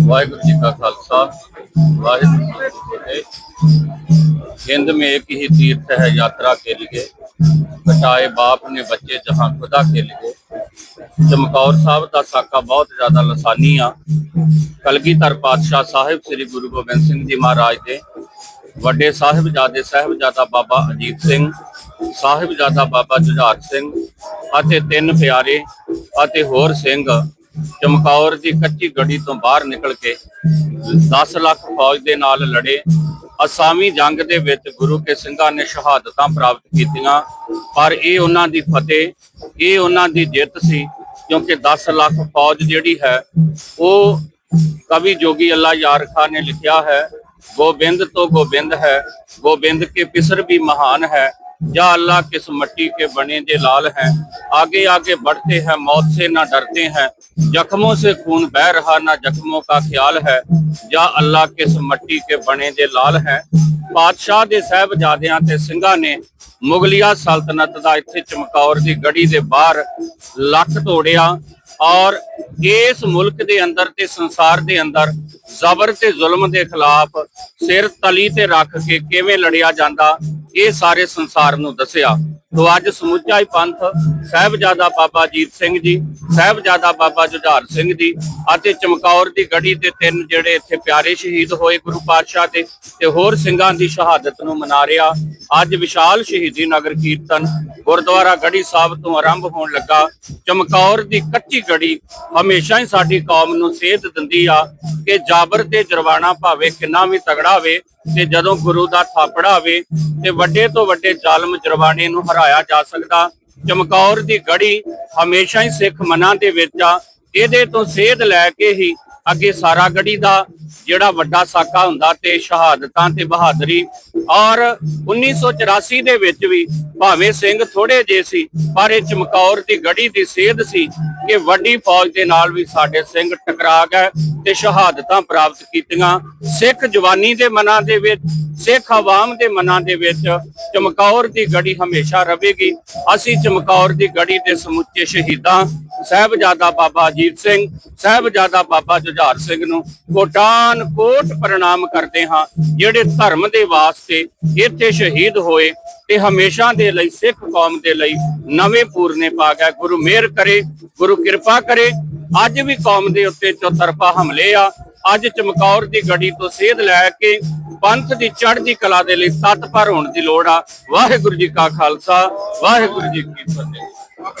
वाहिगुरु जी का खालसा वाहिगुरु जी की फतेह हिंद में एक ही तीर्थ है यात्रा के लिए कटाए बाप ने बच्चे जहां खुदा के लिए ਚਮਕੌਰ ਸਾਹਿਬ ਦਾ ਸਾਕਾ ਬਹੁਤ ਜ਼ਿਆਦਾ ਲਸਾਨੀ ਆ ਕਲਗੀਧਰ ਪਾਤਸ਼ਾਹ ਸਾਹਿਬ ਸ੍ਰੀ ਗੁਰੂ ਗੋਬਿੰਦ ਸਿੰਘ ਜੀ ਮਹਾਰਾਜ ਦੇ ਵੱਡੇ ਸਾਹਿਬਜ਼ਾਦੇ ਸਾਹਿਬਜ਼ਾਦਾ ਬਾਬਾ ਅਜੀਤ ਸਿੰਘ ਸਾਹਿਬਜ਼ਾਦਾ ਬਾਬਾ ਜੁਝਾਰ ਸਿੰਘ ਅਤੇ ਤਿੰਨ ਪਿਆਰੇ ਅਤੇ ਹੋਰ ਸਿੰਘ ਚਮਕੌਰ ਦੀ ਕੱਚੀ ਗੜੀ ਤੋਂ ਬਾਹਰ ਨਿਕਲ ਕੇ 10 ਲੱਖ ਫੌਜ ਦੇ ਨਾਲ ਲੜੇ। ਅਸਾਮੀ ਜੰਗ ਦੇ ਵਿੱਚ ਗੁਰੂ ਕੇ ਸਿੰਘਾਂ ਨੇ ਸ਼ਹਾਦਤਾਂ ਪ੍ਰਾਪਤ ਕੀਤੀਆਂ। ਪਰ ਇਹ ਉਹਨਾਂ ਦੀ ਫਤਿਹ, ਇਹ ਉਹਨਾਂ ਦੀ ਜਿੱਤ ਸੀ, ਕਿਉਂਕਿ 10 ਲੱਖ ਫੌਜ ਜਿਹੜੀ ਹੈ, ਉਹ ਕਵੀ ਜੋਗੀ ਅੱਲਾ ਯਾਰ ਖਾਨ ਨੇ ਲਿਖਿਆ ਹੈ, ਗੋਬਿੰਦ ਤੋਂ ਗੋਬਿੰਦ ਹੈ, ਗੋਬਿੰਦ ਕੇ ਪਿਸਰ ਵੀ ਮਹਾਨ ਹੈ। या अल्लाह किस मट्टी के बने जे लाल हैं आगे आगे बढ़ते हैं मौत से ना डरते हैं जख्मों से खून बह रहा ना जख्मों का ख्याल है या अल्लाह किस मट्टी के बने जे लाल हैं ਪਾਤਸ਼ਾਹ ਦੇ ਸਹਿਬਜ਼ਾਦਿਆਂ ਤੇ ਸਿੰਘਾਂ ਨੇ ਮੁਗਲਿਆ ਸਲਤਨਤ ਦਾ ਇੱਥੇ ਚਮਕੌਰ ਦੀ ਗੜੀ ਦੇ ਬਾਹਰ ਲੱਖ ਤੋੜਿਆ ਔਰ ਇਸ ਮੁਲਕ ਦੇ ਅੰਦਰ ਤੇ ਸੰਸਾਰ ਦੇ ਅੰਦਰ ਜ਼ਬਰ ਤੇ ਜ਼ੁਲਮ ਦੇ ਖਿਲਾਫ ਸਿਰ ਤਲੀ ਤੇ ਰੱਖ ਕੇ ਕਿਵੇਂ ਲੜਿਆ ਜਾਂਦਾ ਇਹ ਸਾਰੇ ਸੰਸਾਰ ਨੂੰ ਦੱਸਿਆ। ਤੋਂ ਅੱਜ ਸਮੁੱਚਾ ਹੀ ਪੰਥ ਸਹਿਬਜ਼ਾਦਾ ਬਾਬਾ ਜੀਤ ਸਿੰਘ ਜੀ, ਸਹਿਬਜ਼ਾਦਾ ਬਾਬਾ ਜੁਝਾਰ ਸਿੰਘ ਜੀ ਅਤੇ ਚਮਕੌਰ ਦੀ ਗੜੀ ਦੇ ਤਿੰਨ ਜਿਹੜੇ ਇੱਥੇ ਪਿਆਰੇ ਸ਼ਹੀਦ ਹੋਏ ਗੁਰੂ ਪਾਤਸ਼ਾਹ ਦੇ ਤੇ ਹੋਰ ਸਿੰਘਾਂ ਦੀ ਸ਼ਹਾਦਤ ਨੂੰ ਮਨਾ ਰਿਹਾ। ਅੱਜ ਵਿਸ਼ਾਲ ਸ਼ਹੀਦੀ ਨਗਰ ਕੀਰਤਨ ਗੁਰਦੁਆਰਾ ਗੜੀ ਸਾਹਿਬ ਤੋਂ ਆਰੰਭ ਹੋਣ ਲੱਗਾ। ਚਮਕੌਰ ਦੀ ਕੱਚੀ ਗੜੀ ਹਮੇਸ਼ਾ ਹੀ ਸਾਡੀ ਕੌਮ ਨੂੰ ਸੇਧ ਦਿੰਦੀ ਆ ਕਿ ਜਾਬਰ ਤੇ ਜਰਵਾਣਾ ਭਾਵੇਂ ਕਿੰਨਾ ਵੀ ਤਗੜਾ ਹੋਵੇ ਤੇ ਜਦੋਂ ਗੁਰੂ ਦਾ ਥਾਪੜਾ ਹੋਵੇ ਤੇ ਵੱਡੇ ਤੋਂ ਵੱਡੇ ਜ਼ਾਲਮ ਜਰਵਾਣੇ ਨੂੰ ਹਰਾਇਆ ਜਾ ਸਕਦਾ। ਚਮਕੌਰ ਦੀ ਗੜੀ ਹਮੇਸ਼ਾ ਹੀ ਸਿੱਖ ਮਨਾਂ ਦੇ ਵਿੱਚ ਆ। ਇਹਦੇ ਤੋਂ ਸੇਧ ਲੈ ਕੇ ਹੀ ਅੱਗੇ ਸਾਰਾ ਗੜੀ ਦਾ ਜਿਹੜਾ ਵੱਡਾ ਸਾਕਾ ਹੁੰਦਾ ਤੇ ਸ਼ਹਾਦਤਾਂ ਤੇ ਬਹਾਦਰੀ ਔਰ 1984 ਦੇ ਵਿੱਚ ਵੀ ਭਾਵੇਂ ਸਿੰਘ ਥੋੜੇ ਜੇ ਸੀ, ਪਰ ਇਹ ਚਮਕੌਰ ਦੀ ਗੜੀ ਦੀ ਸੇਧ ਸੀ ਕਿ ਵੱਡੀ ਫੌਜ ਦੇ ਨਾਲ ਵੀ ਸਾਡੇ ਸਿੰਘ ਟਕਰਾ ਗਏ ਤੇ ਸ਼ਹਾਦਤਾਂ ਪ੍ਰਾਪਤ ਕੀਤੀਆਂ। ਸਿੱਖ ਜਵਾਨੀ ਦੇ ਮਨਾਂ ਦੇ ਵਿੱਚ ਸਿੱਖ ਆਵਾਮ ਦੇ ਮਨਾਂ ਦੇ ਵਿੱਚ ਚਮਕੌਰ ਦੀ ਗੜੀ ਹਮੇਸ਼ਾ ਰਹੇਗੀ। ਅਸੀਂ ਚਮਕੌਰ ਦੀ ਗੜੀ ਦੇ ਸਮੁੱਚੇ ਸ਼ਹੀਦਾਂ ਸਾਹਿਬਜ਼ਾਦਾ ਬਾਬਾ ਅਜੀਤ ਸਿੰਘ, ਸਾਹਿਬਜ਼ਾਦਾ ਬਾਬਾ ਜੁਝਾਰ ਸਿੰਘ ਨੂੰ ਕੋਟਾਨ ਕੋਟ ਪ੍ਰਣਾਮ ਕਰਦੇ ਹਾਂ, ਜਿਹੜੇ ਧਰਮ ਦੇ ਵਾਸਤੇ ਇੱਥੇ ਸ਼ਹੀਦ ਹੋਏ ਤੇ ਹਮੇਸ਼ਾ ਦੇ ਲਈ ਸਿੱਖ ਕੌਮ ਦੇ ਲਈ ਨਵੇਂ ਪੂਰਨੇ ਪਾ ਗਿਆ ਗੁਰੂ ਮਿਹਰ ਕਰੇ, ਗੁਰੂ ਕਿਰਪਾ ਕਰੇ। ਅੱਜ ਵੀ ਕੌਮ ਦੇ ਉੱਤੇ ਚੌਤਰਫਾ ਹਮਲੇ ਆ। ਅੱਜ ਚਮਕੌਰ ਦੀ ਗੜੀ ਤੋਂ ਸੇਧ ਲੈ ਕੇ ਪੰਥ ਦੀ ਚੜ੍ਹਦੀ ਕਲਾ ਦੇ ਲਈ ਤਤਪਰ ਹੋਣ ਦੀ ਲੋੜ ਆ। ਵਾਹਿਗੁਰੂ ਜੀ ਕਾ ਖਾਲਸਾ, ਵਾਹਿਗੁਰੂ ਜੀ ਕੀ ਫਤਿਹ।